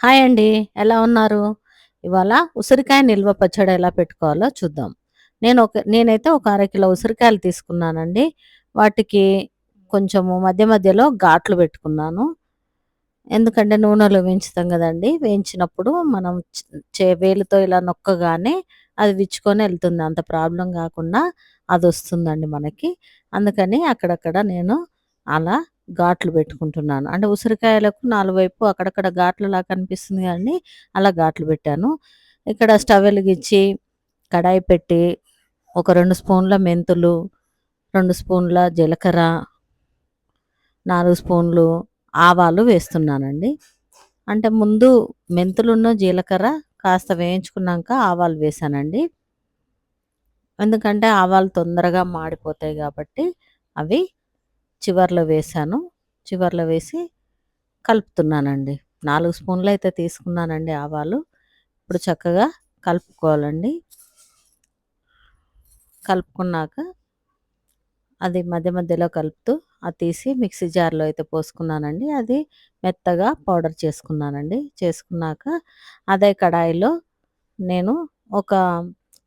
Hi అండి. ఎలా ఉన్నారు? ఇవాళ ఉసిరికాయ నిల్వ పచ్చడి ఎలా పెట్టుకోవాలో చూద్దాం. నేను ఒక నేనైతే ఒక అరకిలో ఉసిరికాయలు తీసుకున్నానండి. వాటికి కొంచెము మధ్య మధ్యలో ఘాట్లు పెట్టుకున్నాను. ఎందుకంటే నూనెలో వేయించుతాం కదండి వేయించినప్పుడు మనం చే వేలుతో ఇలా నొక్కగానే అది విచ్చుకొని వెళ్తుంది అంత ప్రాబ్లెమ్ కాకుండా అది వస్తుందండి మనకి. అందుకని అక్కడక్కడ నేను అలా ఘాట్లు పెట్టుకుంటున్నాను. అంటే ఉసిరికాయలకు నాలుగు వైపు అక్కడక్కడ ఘాట్లలా కనిపిస్తుంది కానీ అలా ఘాట్లు పెట్టాను. ఇక్కడ స్టవ్ వెలిగించి, కడాయి పెట్టి, ఒక రెండు స్పూన్ల మెంతులు, రెండు స్పూన్ల జీలకర్ర, నాలుగు స్పూన్లు ఆవాలు వేస్తున్నానండి. అంటే ముందు మెంతులున్న జీలకర్ర కాస్త వేయించుకున్నాక ఆవాలు వేశానండి. ఎందుకంటే ఆవాలు తొందరగా మాడిపోతాయి కాబట్టి అవి చివర్లో వేశాను. చివర్లో వేసి కలుపుతున్నానండి. నాలుగు స్పూన్లు అయితే తీసుకున్నానండి ఆవాలు. ఇప్పుడు చక్కగా కలుపుకోవాలండి. కలుపుకున్నాక అది మధ్య మధ్యలో కలుపుతూ అది తీసి మిక్సీ జార్‌లో అయితే పోసుకున్నానండి. అది మెత్తగా పౌడర్ చేసుకున్నానండి. చేసుకున్నాక అదే కడాయిలో నేను ఒక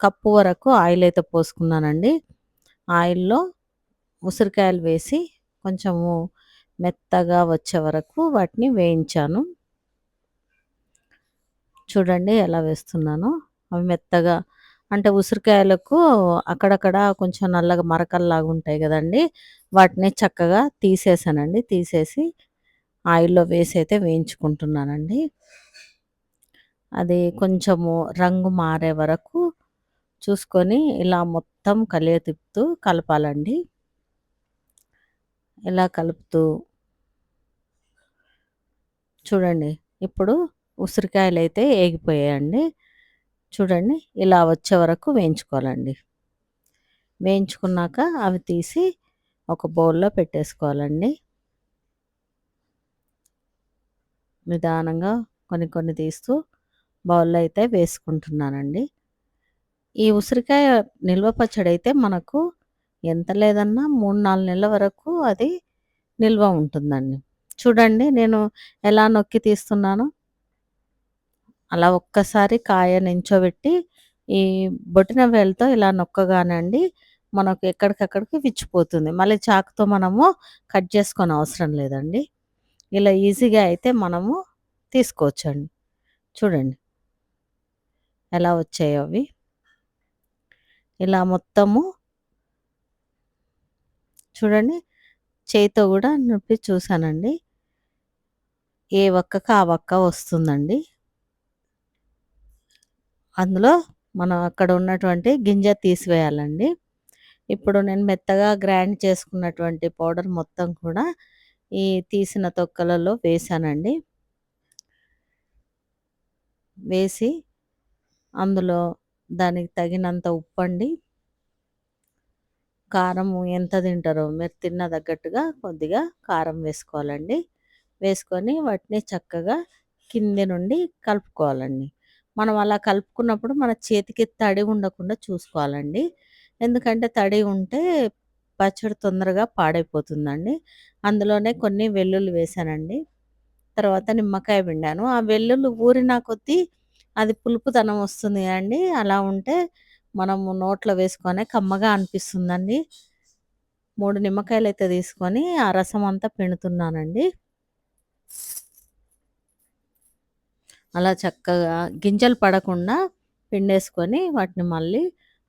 కప్పు వరకు ఆయిల్ అయితే పోసుకున్నానండి. ఆయిల్‌లో ఉసిరికాయలు వేసి కొంచెము మెత్తగా వచ్చే వరకు వాటిని వేయించాను. చూడండి ఎలా వేస్తున్నానో. అవి మెత్తగా అంటే ఉసిరికాయలకు అక్కడక్కడ కొంచెం నల్లగా మరకల్లాగా ఉంటాయి కదండి వాటిని చక్కగా తీసేసానండి. తీసేసి ఆయిల్‌లో వేసి అయితే వేయించుకుంటున్నానండి. అది కొంచెము రంగు మారే వరకు చూసుకొని ఇలా మొత్తం కలియ తిప్పుతూ కలపాలండి. ఇలా కలుపుతూ చూడండి. ఇప్పుడు ఉసిరికాయలు అయితే ఏగిపోయాయండి. చూడండి ఇలా వచ్చే వరకు వేయించుకోవాలండి. వేయించుకున్నాక అవి తీసి ఒక బౌల్‌లో పెట్టేసుకోవాలండి. నిదానంగా కొన్ని కొన్ని తీస్తూ బౌల్‌లో అయితే వేసుకుంటున్నానండి. ఈ ఉసిరికాయ నిల్వ పచ్చడి అయితే మనకు ఎంత లేదన్నా 3, 4 నెలల వరకు అది నిల్వ ఉంటుందండి. చూడండి నేను ఎలా నొక్కి తీస్తున్నాను అలా ఒక్కసారి కాయ నించోబెట్టి ఈ బొటిన వేలతో ఇలా నొక్కగానండి మనకు ఎక్కడికక్కడికి విచ్చిపోతుంది. మళ్ళీ చాకుతో మనము కట్ చేసుకోనవసరం లేదండి. ఇలా ఈజీగా అయితే మనము తీసుకోవచ్చండి. చూడండి. ఎలా వచ్చాయో అవి. ఇలా మొత్తము చూడండి. చేయితో కూడా నొప్పి చూశానండి ఏ వక్కకి ఆ వక్క వస్తుందండి. అందులో మనం అక్కడ ఉన్నటువంటి గింజ తీసివేయాలండి. ఇప్పుడు నేను మెత్తగా గ్రైండ్ చేసుకున్నటువంటి పౌడర్ మొత్తం కూడా ఈ తీసిన తొక్కలలో వేసానండి వేసి అందులో దానికి తగినంత ఉప్పండి. కారం ఎంత తింటారో మీరు తిన్న తగ్గట్టుగా కొద్దిగా కారం వేసుకోవాలండి. వేసుకొని వాటిని చక్కగా కింది నుండి కలుపుకోవాలండి. మనం అలా కలుపుకున్నప్పుడు మన చేతికి తడి ఉండకుండా చూసుకోవాలండి. ఎందుకంటే తడి ఉంటే పచ్చడి తొందరగా పాడైపోతుందండి. అందులోనే కొన్ని వెల్లుల్లి వేశానండి. తర్వాత నిమ్మకాయ పిండాను. ఆ వెల్లుల్లి ఊరిన కొద్దీ అది పులుపుతనం వస్తుంది అండి అలా ఉంటే మనము నోట్లో వేసుకొనే కమ్మగా అనిపిస్తుందండి. మూడు నిమ్మకాయలు అయితే తీసుకొని ఆ రసం అంతా పిండుతున్నానండి. అలా చక్కగా గింజలు పడకుండా పిండేసుకొని వాటిని మళ్ళీ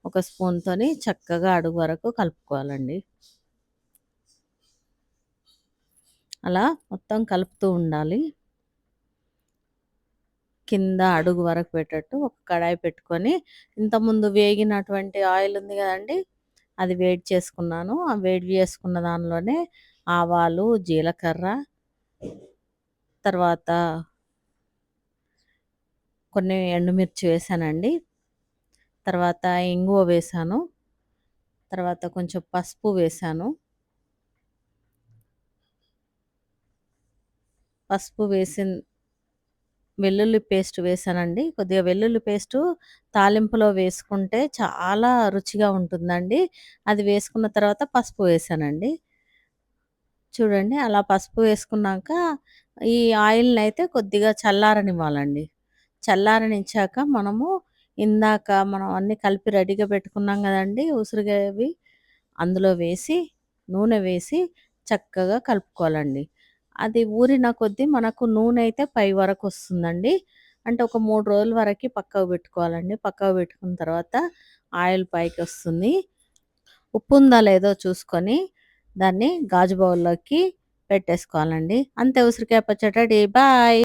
ఒక స్పూన్‌తోని చక్కగా అడుగు వరకు కలుపుకోవాలండి. అలా మొత్తం కలుపుతూ ఉండాలి. కింద అడుగు వరకు పెట్టేట్టు ఒక కడాయి పెట్టుకొని ఇంతకుముందు వేగినటువంటి ఆయిల్ ఉంది కదండి అది వేడి చేసుకున్నాను. ఆ వేడి చేసుకున్న దానిలోనే ఆవాలు, జీలకర్ర తర్వాత కొన్ని ఎండుమిర్చి వేసానండి. తర్వాత ఇంగువ వేసాను. తర్వాత కొంచెం పసుపు వేసాను. పసుపు వేసిన వెల్లుల్లి పేస్ట్ వేసానండి కొద్దిగా వెల్లుల్లి పేస్టు తాలింపులో వేసుకుంటే చాలా రుచిగా ఉంటుందండి. అది వేసుకున్న తర్వాత పసుపు వేసానండి చూడండి అలా పసుపు వేసుకున్నాక ఈ ఆయిల్ని అయితే కొద్దిగా చల్లారనివ్వాలండి. చల్లారనిచ్చాక మనము ఇందాక మనం అన్నీ కలిపి రెడీగా పెట్టుకున్నాం కదండి ఉసిరికాయవి. అందులో వేసి, నూనె వేసి చక్కగా కలుపుకోవాలండి. అది ఊరిన కొద్దీ మనకు నూనె అయితే పై వరకు వస్తుందండి అంటే ఒక మూడు రోజుల వరకు పక్కకు పెట్టుకోవాలండి. పక్కకు పెట్టుకున్న తర్వాత ఆయిల్ పైకి వస్తుంది ఉప్పు ఉందా లేదో చూసుకొని దాన్ని గాజు బౌల్‌లోకి పెట్టేసుకోవాలండి. అంతే ఉసిరికాయ పచ్చడి బాయ్.